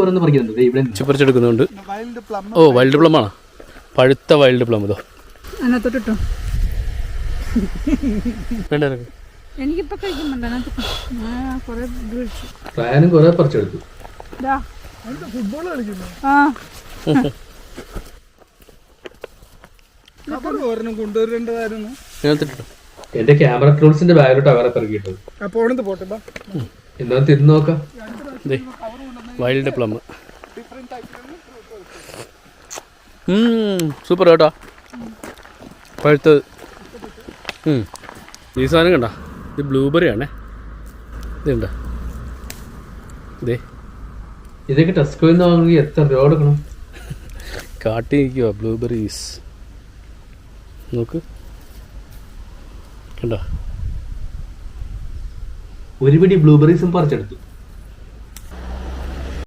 ഓരോന്ന് പറിക്കുന്നുണ്ട്. ഇവിടെ ഇച്ചി പറിച്ചെടുക്കുന്നുണ്ട് വൈൽഡ് പ്ലം ഓ വൈൽഡ് പ്ലം ആണോ? പഴുത്ത വൈൽഡ് പ്ലം ഇതോ? അതിനകത്തോട്ടിട്ടോ. വേണ്ട? എനിക്കിപ്പോ കഴിക്കുന്നുണ്ട്. കുറെ പറിച്ചെടുത്തു. ഫുട്ബോൾ കളിക്കുന്നു. ആ. കൊണ്ടുവരേണ്ടതായിരുന്നു എന്റെ ക്യാമറ ടൂൾസിന്റെ ബാഗിലോട്ട് അവരെ പെറുക്കിയിട്ടത് അപ്പൊ പോട്ടെ ബാ. എന്താ തിരിഞ്ഞു നോക്കാം. ദേ. Wild plum. സൂപ്പർ കേട്ടോ. പഴുത്തത്. ഉം. ഈ സാധനം കണ്ട? ഇത് ബ്ലൂബെറി ആണേ. ഇതുണ്ട് ഇതേ ഇതൊക്കെ ടെസ്കോയിൽ നിന്ന് വാങ്ങണമെങ്കിൽ എത്ര രൂപ കൊടുക്കണം? കാട്ടി നിൽക്കുക ബ്ലൂബെറീസ് നോക്ക്. കണ്ടോ? ഒരു പിടി ബ്ലൂബെറീസും പറിച്ചെടുത്തു.